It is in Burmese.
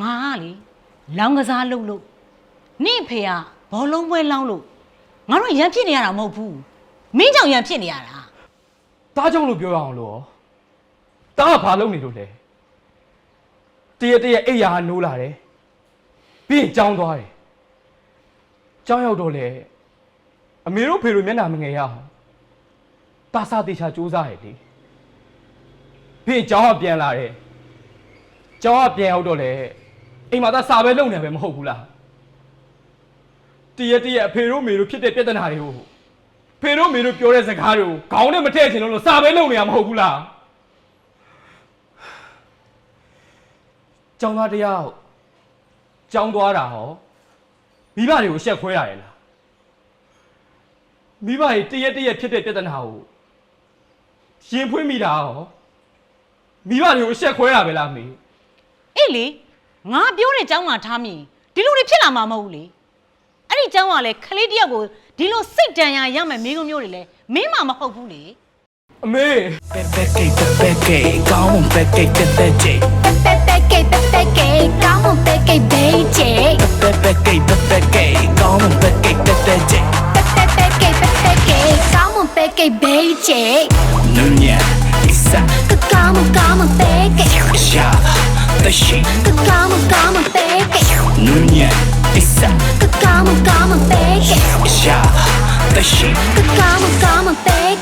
ငါကလေလောင်းကစားလုပ်လို့နင့်အဖေကဘောလုံးပွဲလောင်းလို့ငါတို့ရန်ဖြစ်နေရတာမဟုတ်ဘူးမင်းကြောင့်ရန်ဖြစ်နေရတာတားကြောင့်လို့ပြောရအောင်လို့တားကဘာလုပ်နေလို့လဲတရက်တရက်အိယာကနိုးလာတယ်ပြီးရင်ကြောင်းသွားတယ်ကြောင်းရောက်တော့လေအမေတို့ဖေတို့မျက်နှာမငယ်ရအောင်တားစားတေချာစူးစားရလေပြီးရင်ကြောင်းကပြန်လာတယ်ကြောင်းကပြန်ရောက်တော့လေ အိမ်မှာသာစာပဲလုပ်နေပဲမဟုတ်ဘူးလားတရက်တရက်အဖေတို့မေတို့ဖြစ်တဲ့ပြဿနာတွေကိုဖေတို့မေတို့ပြောတဲ့စကားတွေကိုခေါင်းနဲ့မထည့်ချင်လို့လို့စာပဲလုပ်နေရမဟုတ်ဘူးလားကျောင်းသားတရားကျောင်းသွားတာဟောမိဘတွေကိုရှက်ခွဲရရဲ့လားမိဘတွေတရက်တရက်ဖြစ်တဲ့ပြဿနာကိုရင်ဖွင့်မိတာဟောမိဘတွေကိုရှက်ခွဲရပဲလားမေအေးလေ ငါပြောတဲ့အကြောင်းမှထားမိဒီလိုတွေဖြစ်လာမှာမဟုတ်ဘူးလေအဲ့ဒီအကြောင်းကလည်းခလေးတစ်ယောက်ကိုဒီလိုစိတ်တန်ရာရမယ်မိကုံမျိုးတွေလည်းမင်းမှမဟုတ်ဘူးလေအမေ Pepe Pepe Como un Pepe Pepe Pepe Pepe Como un Pepe Beige Pepe Pepe Como un Pepe Pepe Pepe Pepe Como un Pepe Beige Nunya Isa 다시 그 검은 검은 백 눈에 있어. 그 검은 검은 백 샤, 다시 그 검은 검은 백